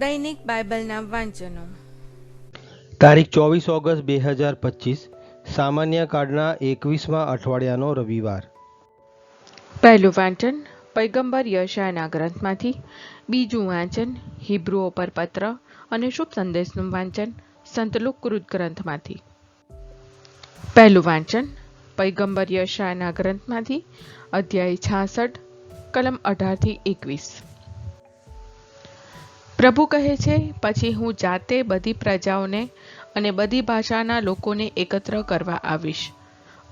દૈનિક બાઇબલના વાંચનો. તારીખ ચોવીસ ઓગસ્ટ બે હજાર પચીસ સામાન્ય કાર્ડના એકવીસમાં અઠવાડિયાનો રવિવાર. પહેલું વાંચન પૈગંબર યશાના ગ્રંથમાંથી બીજું વાંચન હિબ્રુઓ પર પત્ર અને શુભ સંદેશનું વાંચન સંતલુક કૃત ગ્રંથમાંથી. પહેલું વાંચન પૈગંબર યશાના ગ્રંથમાંથી અધ્યાય છાસઠ કલમ અઢારથી એકવીસ. પ્રભુ કહે છે, પછી હું જાતે બધી પ્રજાઓને અને બધી ભાષાના લોકોને એકત્ર કરવા આવીશ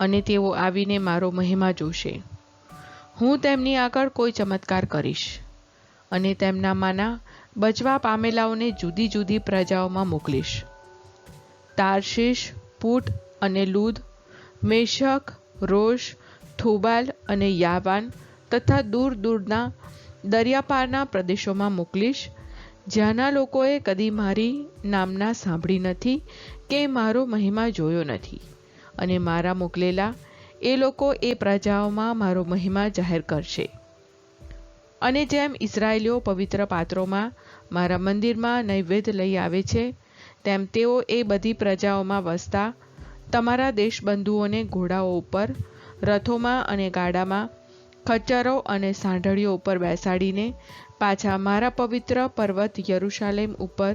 અને તેઓ આવીને મારો મહિમા જોશે. હું તેમની આગળ કોઈ ચમત્કાર કરીશ અને તેમનામાંના બચવા પામેલાઓને જુદી જુદી પ્રજાઓમાં મોકલીશ. તારશીશ, પૂટ અને લૂદ, મેશક રોષ થોબાલ અને યાવાન તથા દૂર દૂરના દરિયાપારના પ્રદેશોમાં મોકલીશ જ્યાંના લોકોએ કદી મારી નામના સાંભળી નથી કે મારો મહિમા જોયો નથી. અને મારા મોકલેલા એ લોકો એ પ્રજાઓમાં મારો મહિમા જાહેર કરશે. અને જેમ ઇસરાયેલીઓ પવિત્ર પાત્રોમાં મારા મંદિરમાં નૈવેદ્ય લઈ આવે છે, તેમ તેઓ એ બધી પ્રજાઓમાં વસતા તમારા દેશબંધુઓને ઘોડાઓ ઉપર, રથોમાં અને ગાડામાં ખચ્ચરો અને સાંઢળીઓ ઉપર બેસાડીને પાછા મારા પવિત્ર પર્વત યરુશાલેમ ઉપર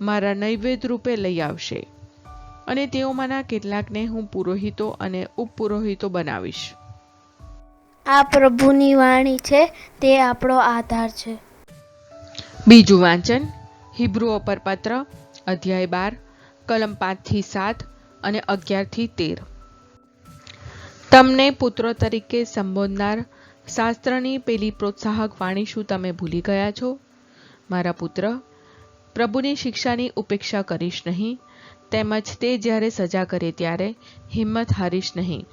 મારા નૈવેદ્ય રૂપે લઈ આવશે. અને તેઓમાંના કેટલાકને હું પુરોહિતો અને ઉપપુરોહિતો બનાવીશ. આ પ્રભુની વાણી છે તે આપણો આધાર છે. બીજું વાંચન હિબ્રુઓ પર પત્ર અધ્યાય બાર કલમ પાંચથી સાત અને અગિયારથી તેર. તમને પુત્રો તરીકે સંબોધનાર શાસ્ત્રની પેલી પ્રોત્સાહક વાણી શું તમે ભૂલી ગયા છો? મારા પુત્ર, પ્રભુની શિક્ષાની ઉપેક્ષા કરીશ નહીં. તેમજ તે જ્યારે સજા કરે ત્યારે હિંમત હારીશ નહીં.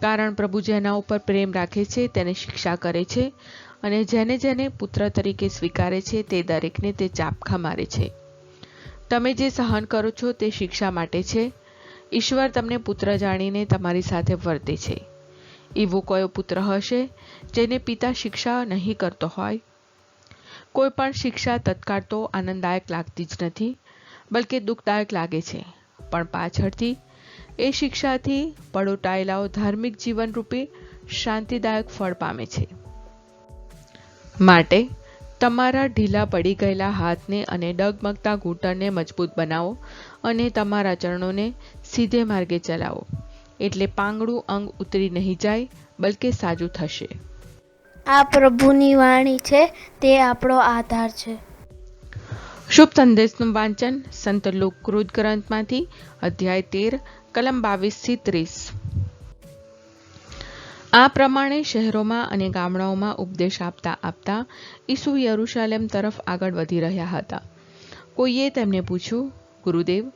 કારણ પ્રભુ જેના ઉપર પ્રેમ રાખે છે, તેને શિક્ષા કરે છે અને જેને જેને પુત્ર તરીકે સ્વીકારે છે, તે દરેકને તે ચાપખા મારે છે. તમે જે સહન કરો છો, તે શિક્ષા માટે છે. ઈશ્વર તમને પુત્ર જાણીને તમારી સાથે વર્તે છે. એવો કયો પુત્ર હશે, જેને પિતા શિક્ષા નહીં કરતો હોય. કોઈ પણ શિક્ષા તત્કાળ તો આનંદદાયક લાગતી જ નથી, બલકે દુઃખદાયક લાગે છે. પણ પાછળથી એ શિક્ષાથી પડોટાયેલાઓ ધાર્મિક જીવનરૂપી શાંતિદાયક ફળ પામે છે. માટે તમારા ઢીલા પડી ગયેલા હાથને અને ડગમગતા ઘૂંટણને મજબૂત બનાવો અને તમારા ચરણોને સીધે માર્ગે ચલાવો. એટલે પાંગડું અંગ ઉતરી નહીં જાય બલકે સાજું થશે. આ પ્રભુની વાણી છે તે આપણો આધાર છે. શુભ સંદેશનું વાંચન સંત લોકકૃત ગ્રંથમાંથી અધ્યાય તેર કલમ બાવીસથી ત્રીસ. આ પ્રમાણે શહેરોમાં અને ગામડાઓમાં ઉપદેશ આપતા આપતા ઈસુ યરુશાલેમ તરફ આગળ વધી રહ્યા હતા. કોઈએ તેમને પૂછ્યું ગુરુદેવ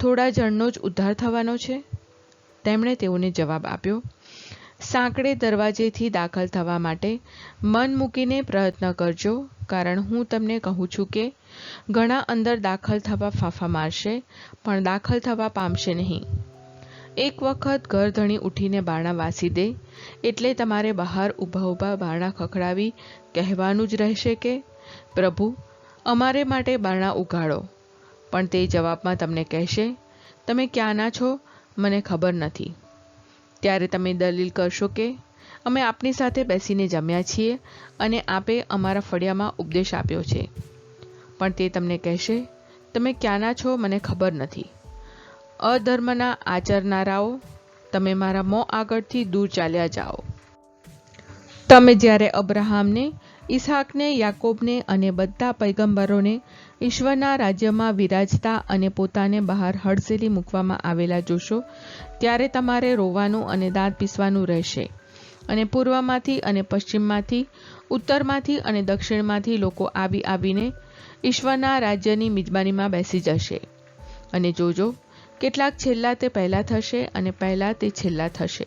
થોડા જણનો જ ઉદ્ધાર થવાનો છે? તેમણે તેઓને જવાબ આપ્યો, સાંકડે દરવાજેથી દાખલ થવા માટે મન મૂકીને પ્રયત્ન કરજો, કારણ હું તમને કહું છું કે ઘણા અંદર દાખલ થવા ફાંફા મારશે, પણ દાખલ થવા પામશે નહીં. એક વખત ઘરધણી ઉઠીને બારણા વાસી દે, એટલે તમારે બહાર ઊભા ઊભા બારણા ખખડાવી કહેવાનું જ રહેશે કે, પ્રભુ, અમારે માટે બારણા ઉઘાડો પણ તે જવાબમાં તમને કહેશે, તમે ક્યાંના છો? મને ખબર નથી. ત્યારે તમે દલીલ કરશો કે અમે આપની સાથે બેસીને જમ્યા છીએ અને આપે અમારા ફળિયામાં ઉપદેશ આપ્યો છે. પણ તે તમને કહેશે, તમે ક્યાંના છો મને ખબર નથી. અધર્મના આચરનારાઓ, તમે મારા મોં આગળથી દૂર ચાલ્યા જાઓ. તમે જ્યારે અબ્રાહામને ઈસહાકને યાકોબને અને બધા પૈગંબરોને ઈશ્વરના રાજ્યમાં વિરાજતા અને પોતાને બહાર હડસેલી મૂકવામાં આવેલા જોશો, ત્યારે તમારે રોવાનું અને દાંત પીસવાનું રહેશે. અને પૂર્વમાંથી અને પશ્ચિમમાંથી, ઉત્તરમાંથી અને દક્ષિણમાંથી લોકો આવી આવીને ઈશ્વરના રાજ્યની મિજબાનીમાં બેસી જશે. અને જોજો, કેટલાક છેલ્લા તે પહેલાં થશે અને પહેલાં તે છેલ્લા થશે.